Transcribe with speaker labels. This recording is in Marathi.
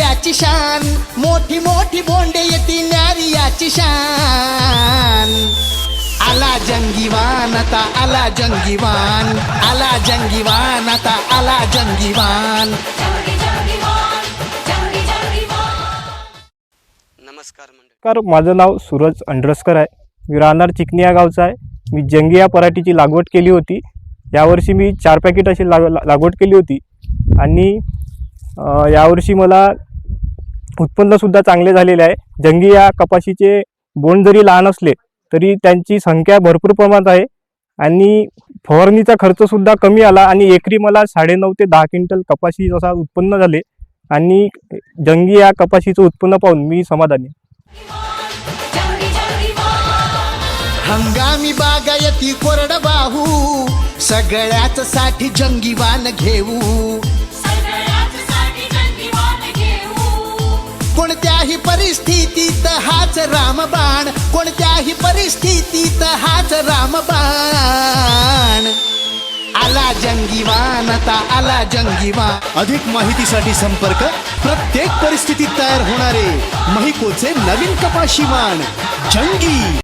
Speaker 1: याची शान. मोठी मोठी बोंडे येती न्यारी याची शान. आला जंगीवान आता आला जंगीवान. आला जंगीवान आता आला जंगीवान.
Speaker 2: जंगी जंगीवान जंगी जंगीवान
Speaker 3: नमस्कार मंडळी.
Speaker 4: नमस्कार माझं नाव सूरज अंड्रस्कर आहे. मी राहणार चिकणी या गावचा आहे. मी जंगी या पराठीची लागवड केली होती. यावर्षी मी चार पॅकेट अशी लाग लागवड केली होती. आणि यावर्षी मला उत्पन्नसुद्धा चांगले झालेले आहे. जंगी या कपाशीचे बोंड जरी लहान असले तरी त्यांची संख्या भरपूर प्रमाणात आहे. आणि फवारणीचा खर्चसुद्धा कमी आला आणि एकरी मला साडेनऊ ते दहा क्विंटल कपाशी जसा उत्पन्न झाले. आणि जंगी या कपाशीचं उत्पन्न पाहून मी समाधानी.
Speaker 1: हंगामी बागायती कोरडवाहू सगळ्याच साठी
Speaker 2: जंगीवान घेऊ.
Speaker 1: कोणत्याही परिस्थितीत हाच रामबाण. कोणत्याही परिस्थितीत हाच रामबाण. आला जंगीवान आता आला जंगीवान.
Speaker 5: अधिक माहितीसाठी संपर्क प्रत्येक परिस्थितीत तयार होणारे महिकोचे नवीन कपाशीमान जंगी!